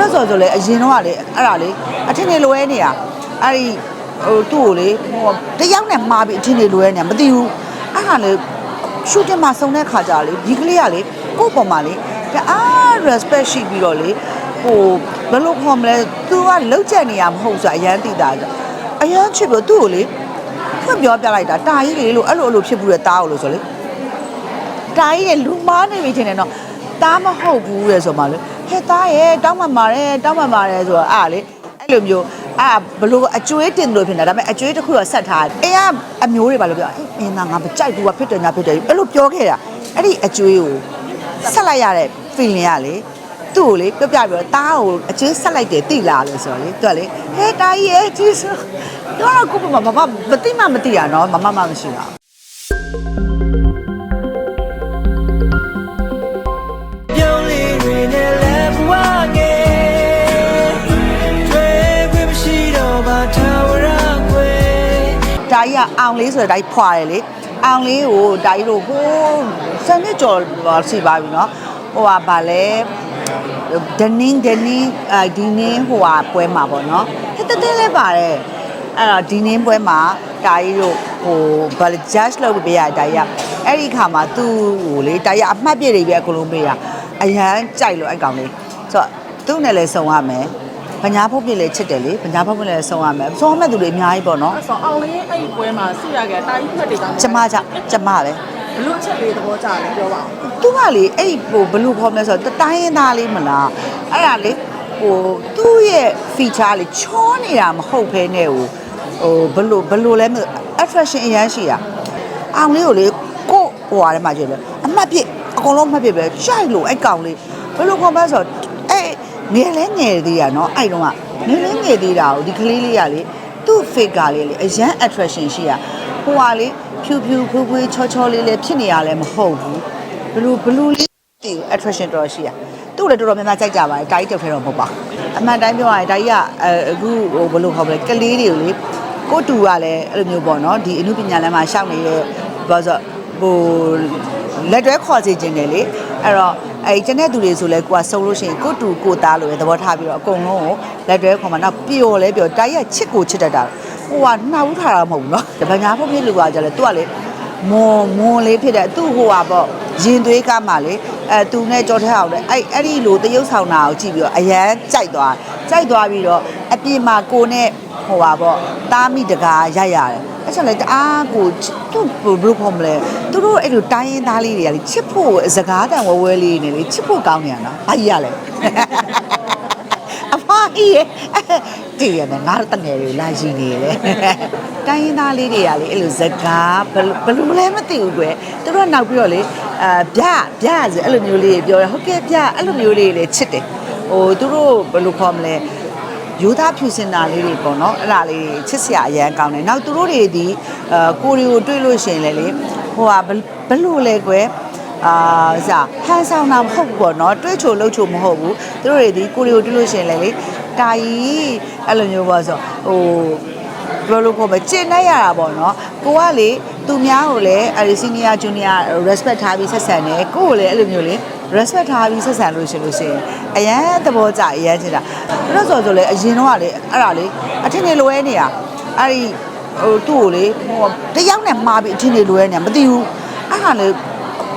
တော့ဆိုဆိုလေအရင်တော့ကလေအဲ့ဒါလေအထင်နေလွဲနေတာအဲ့ဒီဟိုသူ့ကိုလေဟိုတယောက်နဲ့မှားပြီးအထင်နေလွဲနေတာမသိဘူးအဲ့ဒါလေရှူတင်မှာစုံတဲ့ခါကြလေဒီကလေးကလေကိုယ့်ပေါ်မှာလေတအား respect ရှိပြီးတော့လေဟိုဘယ်လိုခေါ်မလဲ तू ကလောက်ချက်နေရမဟုတ်ဆိုအရန်တိတာကြအရန်ချစ်ပြီးသူ့ကိုလေဖွင့်ပြောပြလိုက်တာတာကြီးလေလို့အဲ့လိုအဲ့လိုဖြစ်ဘူးတဲ့တားကိုလို့ဆိုလေတာကြီးရဲ့လူမားနေပြီထင်တယ်နော်တားမဟုတ်ဘူးလေဆိုမှလေ ဟဲ့တားရဲ့တောင်းမှမာတယ်တောင်းမှမာတယ်ဆိုတော့အားလေအဲ့လိုမျိုးအာဘလို့အကျွေးတင်လို့ဖြစ်နေတာဒါပေမဲ့အကျွေးတစ်ခုတော့ဆက်ထားတယ်အေးကအမျိုးတွေပါလို့ပြောအေးမင်းသားငါမကြိုက်ဘူးကဖြစ်တယ်ညာဖြစ်တယ်အဲ့လိုပြောခဲ့တာအဲ့ဒီအကျွေးကိုဆက်လိုက်ရတဲ့ feeling ကလေသူ့ကိုလေပြပြပြီးတော့တားကိုအကျွေးဆက်လိုက်တယ်တိလာလို့ဆိုတော့လေသူကလေဟဲ့တားကြီးရဲ့ကျေးဇူးတော့ခုမမမမသိမှမသိရနော်မမမမရှိတာပြုံး ကြီးကအောင်လေးဆိုတဲ့ဒါကြီးဖွာတယ်လေအောင်လေးကိုဒါကြီးတို့ဟိုးစံနှစ်ကျော်စီပါပြီနော်ဟိုကဗာလဲဒနင်းဒနင်းအဲဒီနင်းဟိုကပွဲမှာပေါ့နော်ဟဲ့တတဲလေးပါတယ်အဲ့တော့ဒီနင်းပွဲမှာဒါကြီးတို့ဟိုဗာလဲ judge လုပ်ပေးရဒါကြီးကအဲ့ဒီခါမှာသူ့ဟိုလေဒါကြီးအမှတ်ပြည့်တွေပဲအကုန်လုံးပေးတာအရန်ကြိုက်လို့အဲ့ကောင်လေးဆိုတော့သူ့နဲ့လည်းစုံရမယ် ပညာဖုတ်ပြည့်လည်းချစ်တယ်လေပညာဖုတ်ပြည့်လည်းစုံရမယ်စုံရမဲ့သူတွေအများကြီးပေါ့နော်ဆိုတော့အောင်လေးအဲ့ဒီပွဲမှာဆုရခဲ့တာကြီးဖက်တွေတောင်ကျမကြောင့်ကျမပဲဘလို့အချက်လေးသဘောကျတယ်ပြောပါဦးသူကလေအဲ့ဒီဟိုဘယ်လူခေါ်မလဲဆိုတော့တတိုင်းရင်းသားလေးမလားအဲ့ဒါလေဟိုသူ့ရဲ့ feature လေးချောနေတာမဟုတ်ဘဲနဲ့ဟိုဟိုဘယ်လိုဘယ်လိုလဲမသိ attraction အရန်ရှိတာအောင်လေးကိုလေကို့ဟိုဟာထဲမှာကျတယ်အမှတ်ပြစ်အကုန်လုံးအမှတ်ပြစ်ပဲကြိုက်လို့အဲ့ကောင်လေးဘယ်လိုခေါ်မလဲဆိုတော့အဲ့ ငယ်လဲငယ်သေးရနော်အဲ့တော့ကငယ်လဲငယ်သေးတာကိုဒီကလေးလေးကလေသူ့ fake ကလေးလေအရန် attraction ရှိရဟိုကလေဖြူဖြူခွေးခွေးချောချောလေးလေးဖြစ်နေရလဲမဟုတ်ဘူးဘလူးဘလူးလေးတီ attraction တော်ရှိရသူ့လည်းတော်တော်များများကြိုက်ကြပါတယ်တာကြီးတက်ထဲတော့မဟုတ်ပါအမှန်တိုင်းပြောရရင်တာကြီးကအခုဟိုဘလို့ခေါ်မလဲကလေးတွေကိုလေကိုတူကလည်းအဲ့လိုမျိုးပေါ့နော်ဒီအမှုပညာလမ်းမှာရှောက်နေတဲ့ဘာဆိုဟိုလက်တွဲခေါ်စီခြင်းတယ်လေအဲ့တော့ အဲ့ကျန်တဲ့သူတွေဆိုလဲကိုကစုံလို့ရှိရင်ကိုတူကိုသားလို့ပဲသဘောထားပြီးတော့အကုန်လုံးကိုလက်တွဲခေါ်မှာနောက်ပျော်လဲပျော်တာကြီးကချစ်ကိုချစ်တတ်တာဟိုကနှောက်ထားတာမဟုတ်ဘူးနော်တပညာဖို့ဖြစ်လူကကြလဲသူကလေမွန်မွန်လေးဖြစ်တဲ့သူ့ဟိုဟာပေါ့ရင်သွေးကားမှလေအဲသူနဲ့ကြောထဲအောင်လေအဲ့အဲ့ဒီလိုတရုပ်ဆောင်တာကိုကြည့်ပြီးတော့အရန်ကြိုက်သွားကြိုက်သွားပြီးတော့အပြင်မှာကိုနဲ့ဟိုဟာပေါ့တားမိတကားရိုက်ရတယ် အဲ့ချက်လေတအားကိုသူ့ဘယ်လိုခေါ်မလဲသူတို့အဲ့လိုတိုင်းရင်းသားလေးတွေကလေချစ်ဖို့စကားတန်ဝဲဝဲလေးနေလေချစ်ဖို့ကောင်းနေရနော်ဘာကြီးရလဲအဖာကြီးရဲ့တည်ရမယ်ငါတို့တငယ်တွေလာရှိနေတယ်တိုင်းရင်းသားလေးတွေကလေအဲ့လိုဇကားဘယ်လိုဘယ်လိုလဲမသိဘူးကွယ်သူတို့ကနောက်ပြီးတော့လေအာဗျဗျဆိုအဲ့လိုမျိုးလေးတွေပြောတယ်ဟုတ်ကဲ့ဗျအဲ့လိုမျိုးလေးတွေလည်းချစ်တယ်ဟိုသူတို့ဘယ်လိုခေါ်မလဲ ယူသားဖြူစင်တာလေးတွေပေါ့နော်အဲ့ဒါလေးချစ်စရာအရန်ကောင်းတယ်နောက်သူတို့တွေဒီအာကိုရီကိုတွေ့လို့ရှိရင်လည်းလေဟိုဟာဘယ်ဘယ်လိုလဲကွယ်အာဇာဟန်ဆောင်တာမဟုတ်ဘူးပေါ့နော်တွေးချိုလှုပ်ချိုမဟုတ်ဘူးသူတို့တွေဒီကိုရီကိုတွေ့လို့ရှိရင်လည်းလေတာကြီးအဲ့လိုမျိုးပေါ့ဆိုဟိုဘယ်လိုခေါ်မလဲကျင့်နိုင်ရတာပေါ့နော်ကိုကလေသူများကိုလည်းအဲ့ဒီ senior junior respect ထားပြီးဆက်ဆံတယ်ကိုကိုလည်းအဲ့လိုမျိုးလေ respect ထားပြီးဆက်ဆံလို့ရှိလို့ရှိရင်အရန်သဘောကျအရန်ချစ်တာအဲ့တော့ဆိုဆိုလေအရင်တော့ကလေအဲ့ဒါလေအထင်နေလွဲနေတာအဲ့ဒီဟိုသူ့ကိုလေဟိုတယောက်နဲ့မှားပြီးအထင်နေလွဲနေတာမသိဘူးအဲ့ဒါလေ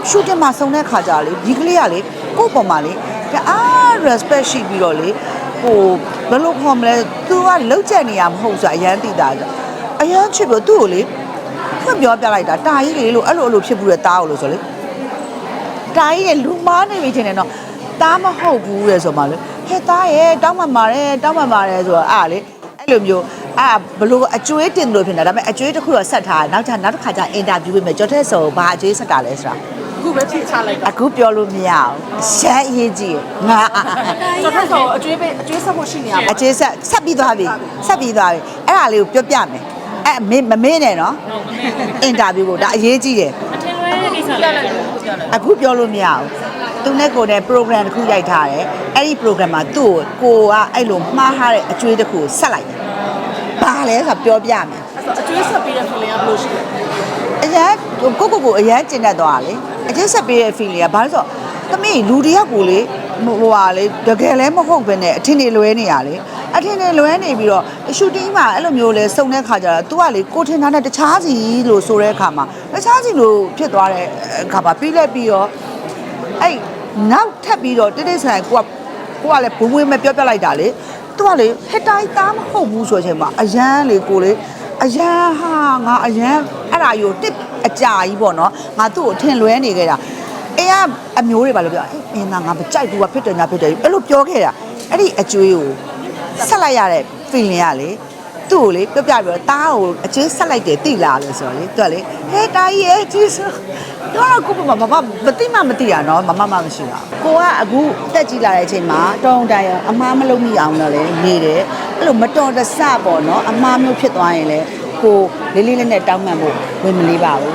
ရှူတင်မှာစုံတဲ့ခါကြလေဒီကလေးကလေကိုယ့်ပေါ်မှာလေတအား respect ရှိပြီးတော့လေဟိုဘယ်လိုခေါ်မလဲ तू ကလောက်ချက်နေရမဟုတ်ဆိုအရန်တိတာကြအရန်ချစ်ပြီးသူ့ကိုလေဖွင့်ပြောပြလိုက်တာတာကြီးလေလို့အဲ့လိုအဲ့လိုဖြစ်ဘူးတဲ့တားကိုလို့ဆိုလေ တာကြီးရဲ့လူမားနေပြီထင်တယ်နော်တားမဟုတ်ဘူးတဲ့ဆိုမှလေဟဲ့တားရဲ့တောင်းမှမာတယ်တောင်းမှမာတယ်ဆိုတော့အားလေအဲ့လိုမျိုးအာဘလို့အကျွေးတင်လို့ဖြစ်နေတာဒါပေမဲ့အကျွေးတစ်ခုတော့ဆက်ထားတယ်နောက်ကျနောက်တစ်ခါကျအင်တာဗျူးပေးမယ်ကျော်တဲ့ဆိုဘာအကျွေးဆက်တာလဲဆိုတာအခုပဲဖြည့်ချလိုက်တာအခုပြောလို့မရအောင်ရှမ်းအရေးကြီးငါကျွန်တော်ဆိုအကျွေးပေးအကျွေးဆက်ဖို့ရှိနေရပါအကျေဆက်ဆက်ပြီးသွားပြီဆက်ပြီးသွားပြီအဲ့ဒါလေးကိုပြောပြမယ်အဲ့မင်းမမေးနဲ့နော်အင်တာဗျူးကိုဒါအရေးကြီးတယ်အထင်လွဲတဲ့ ကိစ္စလည်းပြောတယ်အခုပြောလို့မရအောင်သူနဲ့ကိုယ်နဲ့ program တစ်ခုရိုက်ထားတယ်အဲ့ဒီ program မှာသူ့ကိုကိုကအဲ့လိုမှားထားတဲ့အကျွေးတစ်ခုကိုဆက်လိုက်တယ်ဘာလဲဆိုတော့ပြောပြမယ်အဲ့တော့အကျွေးဆက်ပေးတဲ့ feeling ကဘယ်လိုရှိလဲအရန်ကိုကိုကိုကိုအရန်ကျင်တတ်သွားတာလေအကျက်ဆက်ပေးတဲ့ feeling ကဘာလို့ဆိုတော့သမီးလူတယောက်ကိုလေဟိုဟာလေတကယ်လည်းမဟုတ်ပဲနဲ့အထင်တွေလွဲနေရလေအထင်တွေလွဲနေပြီးတော့ ရှူတင်းမှာအဲ့လိုမျိုးလဲစုံတဲ့ခါကျတော့ तू ကလေကိုထင်တာနဲ့တခြားစီလို့ဆိုတဲ့အခါမှာတခြားစီလို့ဖြစ်သွားတဲ့အခါမှာပြီးလက်ပြီးတော့အဲ့နောက်ထပ်ပြီးတော့တိတိဆိုင်ကိုကကိုကလည်းဘုံဘွေးမပြောပြလိုက်တာလေ तू ကလေဟက်တိုင်းသားမဟုတ်ဘူးဆိုချိန်မှာအရန်လေကိုလေအရန်ဟာငါအရန်အဲ့ဒါယူတစ်အကြာကြီးပေါ့နော်ငါသူ့ကိုထင်လွဲနေခဲ့တာအေးကအမျိုးတွေပါလို့ပြောအေးအင်းသားငါမကြိုက်ဘူးကဖြစ်တယ်ညာဖြစ်တယ်အဲ့လိုပြောခဲ့တာအဲ့ဒီအကျွေးကိုဆက်လိုက်ရတဲ့ feeling ကလေသူ့ကိုလေပြောပြပြီးတော့တားကိုအကျွေးဆက်လိုက်တယ်တိလာလို့ဆိုတော့လေသူကလေဟဲတားကြီးရဲ့ကျေးဇူးတော့ကိုမမမမတိမမတိရနော်မမမမရှိတာကိုကအခုတက်ကြည့်လာတဲ့အချိန်မှာတောင်းတရအမားမလုံးမိအောင်တော့လေနေတယ်အဲ့လိုမတော်တဆပေါ့နော်အမားမျိုးဖြစ်သွားရင်လေကိုလေးလေးလေးနဲ့တောင်းမှန်ဖို့ဝင်မလေးပါဘူး